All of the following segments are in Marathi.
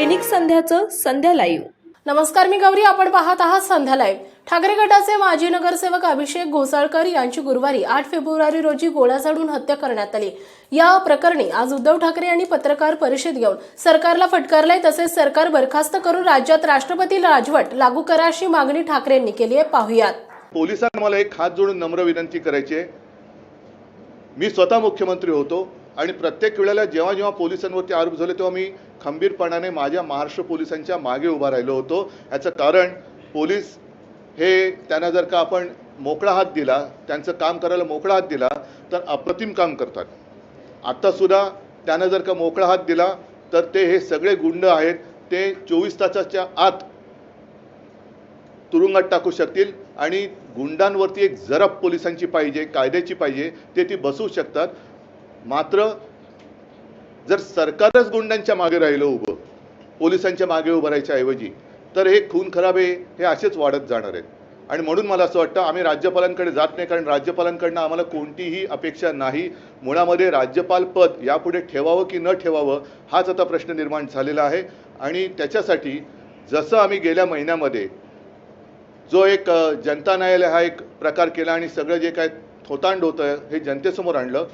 दैनिक संध्याचं संध्या लाईव्ह. नमस्कार मी गौरी. आपण पाहत आहात संध्या लाईव्ह. ठाकरे गटाचे माजी नगरसेवक अभिषेक घोसाळकर यांची गुरुवारी आठ फेब्रुवारी रोजी गोळ्या झाडून हत्या करण्यात आली. या प्रकरणी आज उद्धव ठाकरे यांनी पत्रकार परिषद घेऊन सरकारला फटकारलंय तसेच सरकार बरखास्त करून राज्यात राष्ट्रपती राजवट लागू करा अशी मागणी ठाकरेंनी केली आहे. पाहुयात. पोलिसांना मला एक हात जोडून नम्र विनंती करायची आहे. मी स्वतः मुख्यमंत्री होतो. आणि प्रत्येक वेळेला जेव्हा जेव्हा पोलिसांवरती आरोप झाले तेव्हा मी खंबीरपणाने माझ्या महाराष्ट्र पोलिसांच्या मागे उभा राहिलो होतो. याचं कारण पोलीस हे त्यांना जर का आपण मोकळा हात दिला त्यांचं काम करायला मोकळा हात दिला तर अप्रतिम काम करतात. आत्तासुद्धा त्यांना जर का मोकळा हात दिला तर ते हे सगळे गुंड आहेत ते चोवीस तासाच्या आत तुरुंगात टाकू शकतील आणि गुंडांवरती एक जरब पोलिसांची पाहिजे कायद्याची पाहिजे ते ती बसवू शकतात. मात्र जर सरकारच गुंडांच्या मागे राहिलं उभं पोलिसांच्या मागे उभं राहायच्या ऐवजी तर हे खून खराबे हे असेच वाढत जाणार आहेत. आणि म्हणून मला असं वाटतं आम्ही राज्यपालांकडे जात नाही कारण राज्यपालांकडनं आम्हाला कोणतीही अपेक्षा नाही. मुळामध्ये राज्यपाल पद यापुढे ठेवावं की न ठेवावं हाच आता प्रश्न निर्माण झालेला आहे. आणि त्याच्यासाठी जसं आम्ही गेल्या महिन्यामध्ये जो एक जनता न्यायालय हा एक प्रकार केला आणि सगळं जे काय थोतांड होतं हे जनतेसमोर आणलं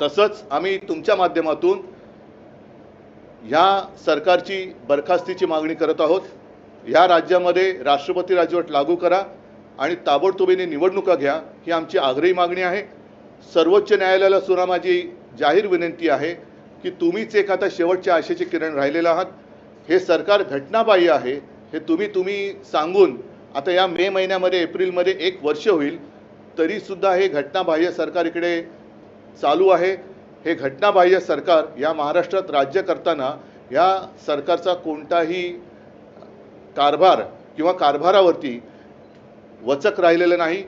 तसंच आम्ही तुमच्या माध्यमातून ह्या सरकारची बरखास्तीची मागणी करत आहोत. ह्या राज्यामध्ये राष्ट्रपती राजवट लागू करा आणि ताबडतोबीने निवडणुका घ्या ही आमची आग्रही मागणी आहे. सर्वोच्च न्यायालयाला सुद्धा माझी जाहीर विनंती आहे की तुम्हीच एक आता शेवटच्या आशेचे किरण राहिलेलं आहात. हे सरकार घटनाबाह्य आहे. हे तुम्ही तुम्ही सांगून आता या मे महिन्यामध्ये एप्रिलमध्ये एक वर्ष होईल तरीसुद्धा हे घटनाबाह्य सरकार इकडे चालू आहे. हे घटनाबाह्य सरकार या महाराष्ट्रात राज्य करताना या सरकारचा कोणताही कारभार किंवा कारभारावरती वचक राहिलेलं नाही.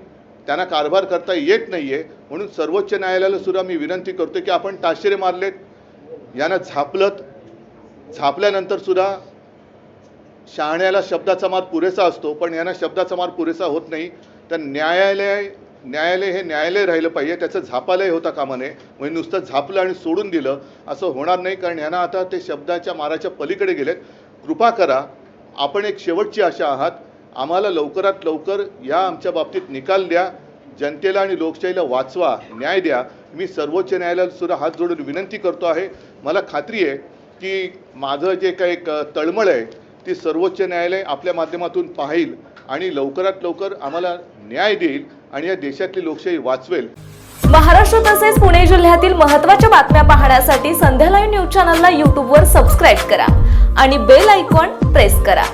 त्यांना कारभार करता येत नाही आहे म्हणून सर्वोच्च न्यायालयाला सुद्धा मी विनंती करतो की आपण ताशेरे मारलेत. यांना झापलत झापल्यानंतर सुद्धा शहाण्याला शब्दाचा मार पुरेसा असतो पण यांना शब्दाचा मार पुरेसा होत नाही. तर न्यायालय न्यायालय हे न्यायालय राहिलं पाहिजे त्याचं झापालय होता कामा नये म्हणजे नुसतं झापलं आणि सोडून दिलं असं होणार नाही. कारण यांना आता ते शब्दाच्या माराच्या पलीकडे गेलेत. कृपा करा आपण एक शेवटची आशा आहात. आम्हाला लवकरात लवकर या आमच्या बाबतीत निकाल द्या. जनतेला आणि लोकशाहीला वाचवा न्याय द्या. मी सर्वोच्च न्यायालयाला सुद्धा हात जोडून विनंती करतो आहे. मला खात्री आहे की माझं जे काही एक तळमळ आहे ती सर्वोच्च न्यायालय आपल्या माध्यमातून पाहिल. आणि लवकरात लवकर आम्हाला न्याय देईल आणि या देशातली लोकशाही वाचवेल. महाराष्ट्र तसेच पुणे जिल्ह्यातील महत्त्वाच्या बातम्या पाहण्यासाठी संध्या लाईव्ह न्यूज चॅनलला यूट्यूबवर सबस्क्राईब करा आणि बेल आयकॉन प्रेस करा.